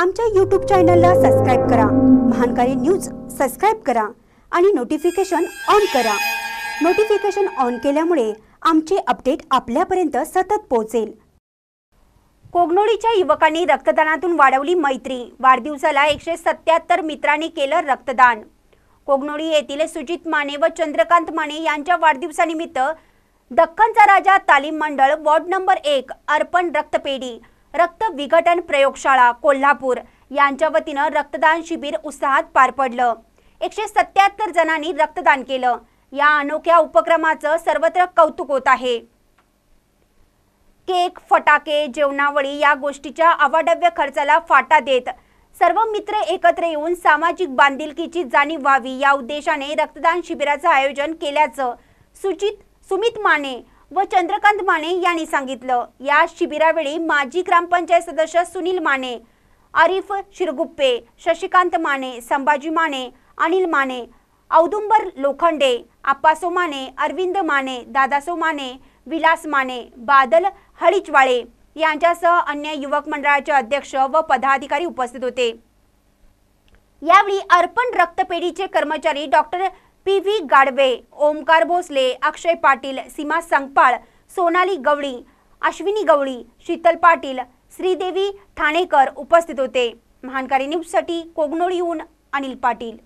आमच्या यूट्यूब चॅनलला सबस्क्राईब करा. महानकारी न्यूज सबस्क्राईब करा आणि नोटिफिकेशन ऑन करा. नोटिफिकेशन ऑन केल्यामुळे आमचे अपडेट आपल्यापर्यंत सतत पोहोचेल. कोगनोळीच्या युवकांनी रक्तदानातून वाढवली मैत्री. वाढदिवसाला एकशे सत्याहत्तर मित्रांनी केलं रक्तदान. कोगनोळी येथील सुजित माने व चंद्रकांत माने यांच्या वाढदिवसानिमित्त दख्खनचा राजा तालीम मंडळ वॉर्ड नंबर एक अर्पण रक्तपेढी रक्त विघटन प्रयोगशाळा कोल्हापूर. यांच्या वतीनं रक्तदान शिबिर उत्साहात पार पडलं. एकशे सत्याहत्तर जणांनी रक्तदान केलं. या अनोख्या उपक्रमाचं सर्वत्र कौतुक होत आहे. केक फटाके जेवणावळी या गोष्टीच्या अवाढव्य खर्चाला फाटा देत सर्व मित्र एकत्र येऊन सामाजिक बांधिलकीची जाणीव व्हावी या उद्देशाने रक्तदान शिबिराचं आयोजन केल्याचं सुचित सुमित माने व चंद्रकांत माने यांनी सांगितलं. या शिबिरावेळी माजी ग्रामपंचायत सदस्य सुनील माने आरिफ शिरगुप्पे शशिकांत माने संभाजी माने अनिल माने औदुंबर लोखंडे आप्पासो माने अरविंद माने दादासो माने विलास माने बादल हळीचवाळे यांच्यासह अन्य युवक मंडळाचे अध्यक्ष व पदाधिकारी उपस्थित होते. यावेळी अर्पण रक्तपेढीचे कर्मचारी doctor P V Gadve Omkar Bhosale Akshay Patil Seema Sangpal Sonali Gawali Ashwini Gawali Sheetal Patil Shridevi Thanekar उपस्थित होते. महानकारी न्यूजसाठी कोगनोळीहून अनिल पाटील.